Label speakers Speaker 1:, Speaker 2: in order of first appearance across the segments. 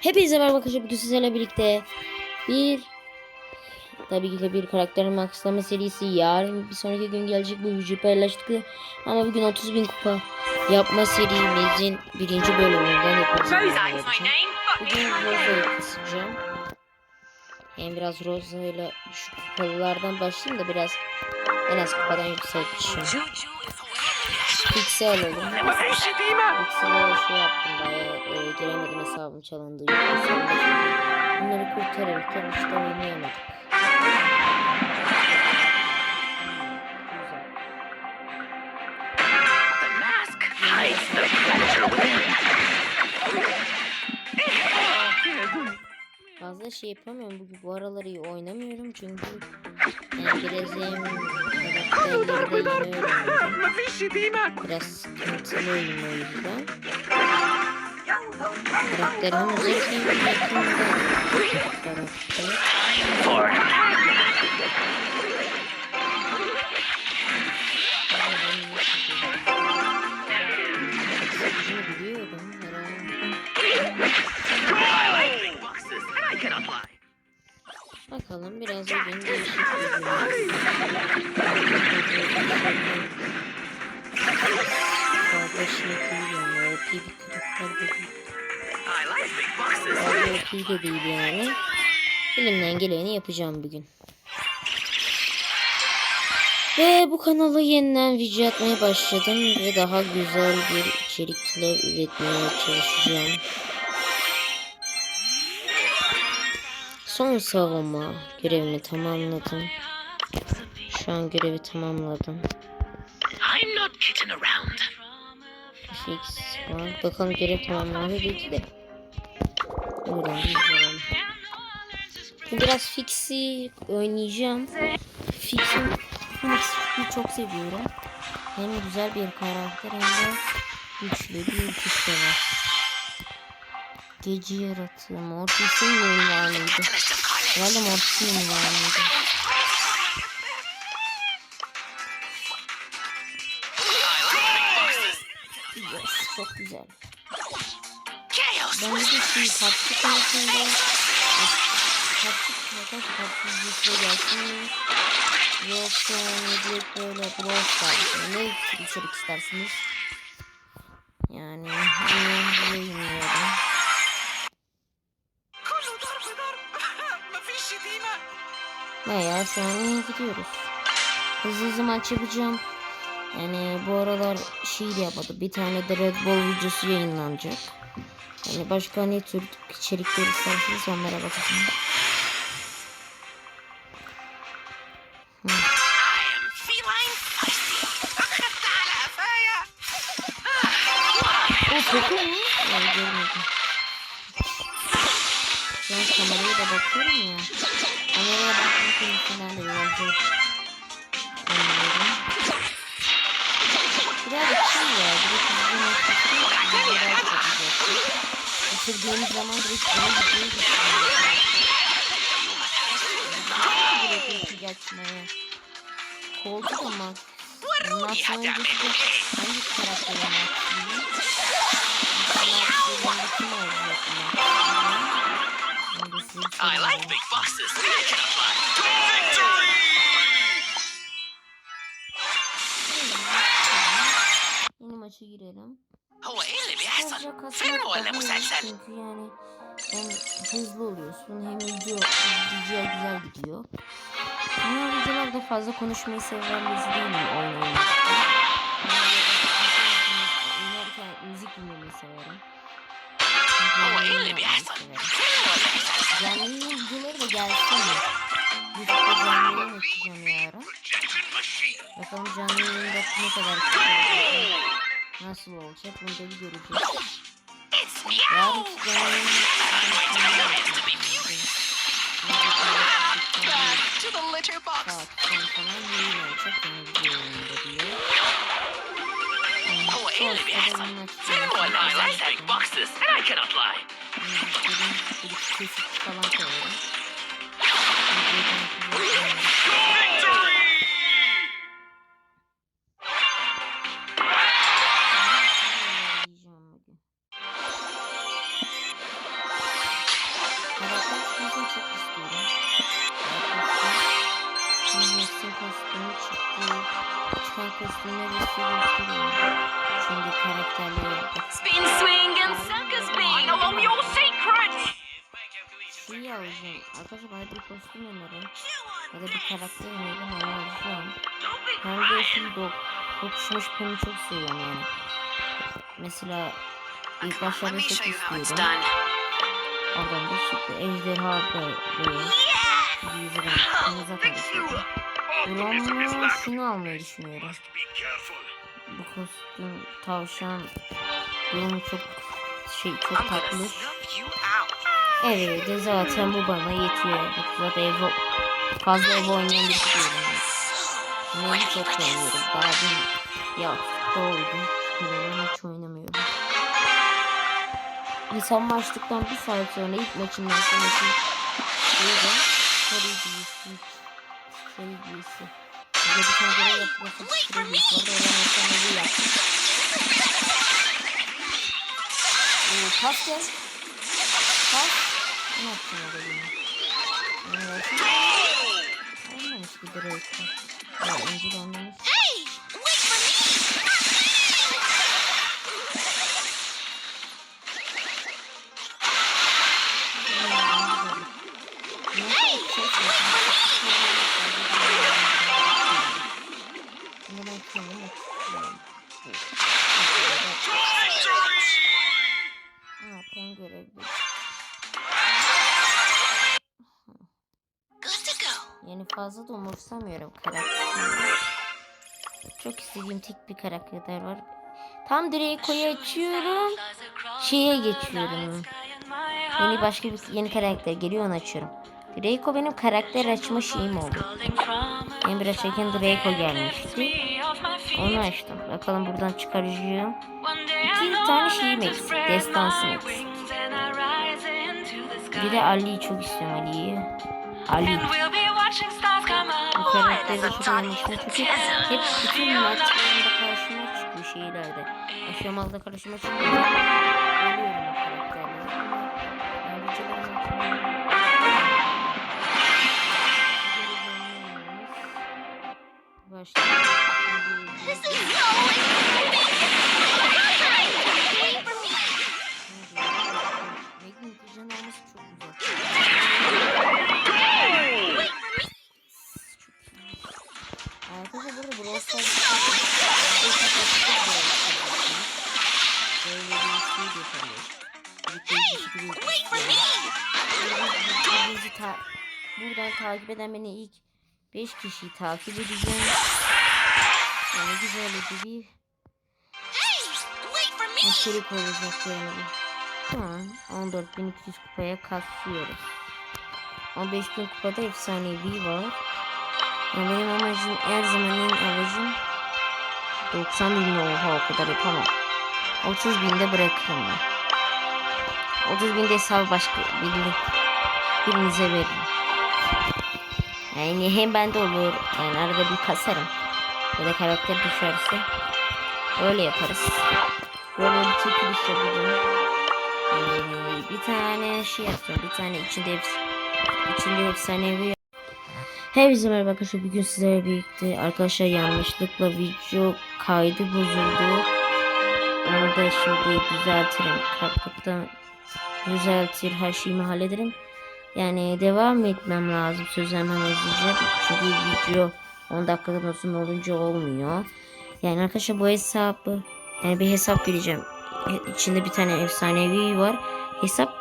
Speaker 1: Hepinize merhaba arkadaşlar. Bugün sizlerle birlikte bir tabii ki de bir karakter maxlama serisi yarın bir sonraki gün gelecek bu videoyu paylaştık ama bugün 30 bin kupa yapma serimizin birinci bölümünden yapacağız.
Speaker 2: Rosa.
Speaker 1: Bugün Rosa'yı kısacağım. Hem biraz Rosa ile şu kupalardan başlayayım da biraz en az kupadan yükselteceğim. Pixel.
Speaker 2: Shadima.
Speaker 1: Pixel'e şey yaptım daha e, giremedim hesabım çalındı. Bunları kurtarırken işte oynayamadık. Güzel.
Speaker 2: The mask hides the predator within.
Speaker 1: fazla şey yapamıyorum. Bu, bu aralar iyi oynamıyorum çünkü yani
Speaker 2: geleceğim
Speaker 1: Biraz sıkıntılıyım o yüzden. Karakterim zeki yakında. Karakter. Bakalım biraz değil yani. OP bir karakter de değil. Yani. Elimden geleni yapacağım bugün. Ve bu kanala yeniden video atmaya başladım ve daha güzel bir içerikler üretmeye çalışacağım. Son savunma görevimi tamamladım. Şu an görevi tamamladım.
Speaker 2: I'm not kidding around.
Speaker 1: Fix var. Bakalım görev tamamlandı dedi de. İzleyelim. Biraz Fix'i oynayacağım. Fix'in Fix'i çok seviyorum. Hem güzel bir karakter hem de güçlü bir de var. Gece yaratığı Mortis'in mıydı? Herhalde Mortis'in mıydı? Yes, çok güzel. Ben de şey tatlı konusunda tatlı arkadaş tatlı yüzle gelsin mi? Yoksa direkt böyle Brawl Stars ne içerik istersiniz? Yani ne bilmiyorum. Bayağı iyi gidiyoruz. Hızlı hızlı maç yapacağım. Yani bu aralar şey de yapmadım. Bir tane de Red Bull videosu yayınlanacak. Yani başka ne tür içerikler isterseniz onlara bakacağım. Kendisinden de birazcık anlıyorum. Biraz kim ya? Direkt bizim etkisi birazcık olacak. Oturduğum zaman direkt bana gidiyor düşünüyorum. Direkt ilk geçmeye. Koltuk ama. Bundan sonra öncesi de hangi karakteri yaptım? İnsanlar bir kim olacak mı?
Speaker 2: I like big boxes. I can apply.
Speaker 1: maça girelim. Çünkü yani yani hızlı oluyorsun hem video videoya güzel gidiyor. Ama videolarda fazla konuşmayı seven birisi değilim oyun oynarken müzik dinlemeyi severim. Canlı videoları da gelsin mi? Youtube'da canlı yayın açacağım yarın. Bakalım canlı yayında ne kadar kısa Nasıl olacak bunu da bir göreceğiz. Yarın Saat son falan yayın olacak. Bunu.
Speaker 2: Oh, Elliot. I
Speaker 1: last
Speaker 2: boxes, and I
Speaker 1: cannot lie. Çok istiyorum. Kostümü çıktı. Çıkan gösteriyorum. Şimdi.
Speaker 3: Spin, swing, and sucker spin. Along with your secrets.
Speaker 1: Şeyi alacağım. Arkadaşlar bana bir kostüm önerin. Ya da bir karakter önerin onu alacağım. Hem de şimdi dok dokuşmuş pemi çok seviyorum yani. Mesela ilk başlarda çok
Speaker 3: show
Speaker 1: da çıktı. Ejderha istiyordum. Buramı şunu almayı düşünüyorum. Bu kostüm tavşan durumu çok şey çok tatlı. Evet zaten bu bana yetiyor. Zaten ev fazla ev oynayan birisi değilim. Ney'i çok oynuyorum. Daha dün yaptıkta oldum. Şuradan hiç oynamıyorum. Hesap maçtıktan bir saat sonra ilk maçından sonraki şeyde sarı giysi. Sarı giysi. Burada bir tane görev yapması giysi vardı. Oradan efsanevi yaptım. Ee, pas gel. Pas. Ne yaptın orada yine? Ne yaptın? Olmamış bir Drake'ı. Ya Angel anlamış. Fazla da umursamıyorum karakterimi. Çok istediğim tek bir karakter var. Tam Draco'yu açıyorum. Şeye geçiyorum. Yeni başka bir yeni karakter geliyor onu açıyorum. Draco benim karakter açma şeyim oldu. Emir açarken Draco gelmişti. Onu açtım. Bakalım buradan çıkaracağım. İki tane şeyim eksik. Destansım eksik. Bir de Ali'yi çok istiyorum Ali'yi. Ali. Çok oynamıştım. Çünkü hep bütün maçlarında karşıma çıkıyor şeylerde. Aşamalarda karşıma çıkıyor. Ölüyorum o oynamıştım. Başlayalım. Birinci ta buradan takip eden beni ilk 5 kişiyi takip edeceğim. Yani güzel bir içerik olacak yani. Şu an 14.200 kupaya kasıyoruz. 15.000 kupada efsanevi var. Yani benim amacım her zaman en amacım 90 bin oha o kadar yapamam. 30 binde bırakırım ben. 30 binde hesabı başka birini, birinize veririm. Yani hem bende olur. Yani arada bir kasarım. Ya da karakter düşerse. Öyle yaparız. Böyle bir çekiliş yapacağım. Ee, bir tane şey yapacağım. Bir tane içinde hepsi, içinde efsanevi Herkese merhaba arkadaşlar. Bugün sizlerle birlikte arkadaşlar yanlışlıkla video kaydı bozuldu. Onu da şimdi düzeltirim. Kapıdan düzeltir her şeyimi hallederim. Yani devam etmem lazım. Söz hemen hızlıca. Çünkü video 10 dakikadan uzun olunca olmuyor. Yani arkadaşlar bu hesabı yani bir hesap vereceğim. İçinde bir tane efsanevi var. Hesap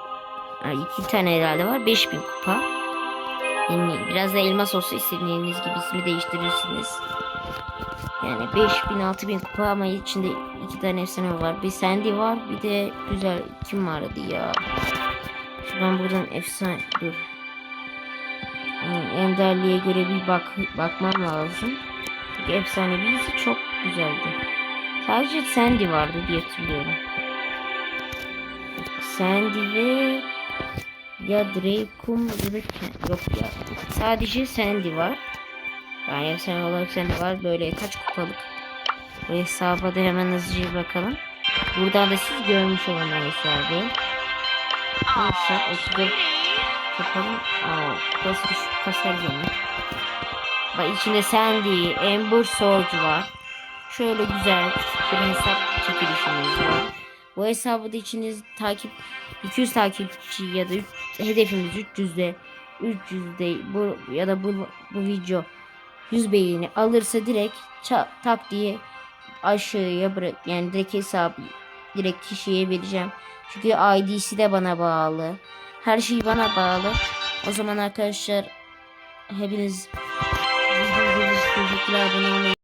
Speaker 1: yani iki tane herhalde var. 5000 kupa. Yani biraz da elmas olsa istediğiniz gibi ismi değiştirirsiniz. Yani 5000 6000 kupa ama içinde iki tane efsane var. Bir Sandy var bir de güzel kim vardı ya. Şu ben buradan efsane dur. Yani Enderliğe göre bir bak bakmam lazım. Çünkü efsane birisi çok güzeldi. Sadece Sandy vardı diye hatırlıyorum. Sandy ve ya Drake'um yok ya. Sadece Sandy var. Yani efsane olarak Sandy var. Böyle kaç kupalık. Bu hesaba da hemen hızlıca bakalım. Buradan da siz görmüş olun hesabı. Neyse 34 yapalım. Aa, burası düşük kasar zaman. Bak içinde Sandy, Amber Sword var. Şöyle güzel bir hesap çekilişimiz var. Bu hesabı da içiniz takip 200 takipçi ya da üç- hedefimiz 300'de 300'de bu ya da bu bu video 100 beğeni alırsa direkt ça- tak diye aşağıya bırak yani direkt hesap direkt kişiye vereceğim. Çünkü ID'si de bana bağlı. Her şey bana bağlı. O zaman arkadaşlar hepiniz olmayı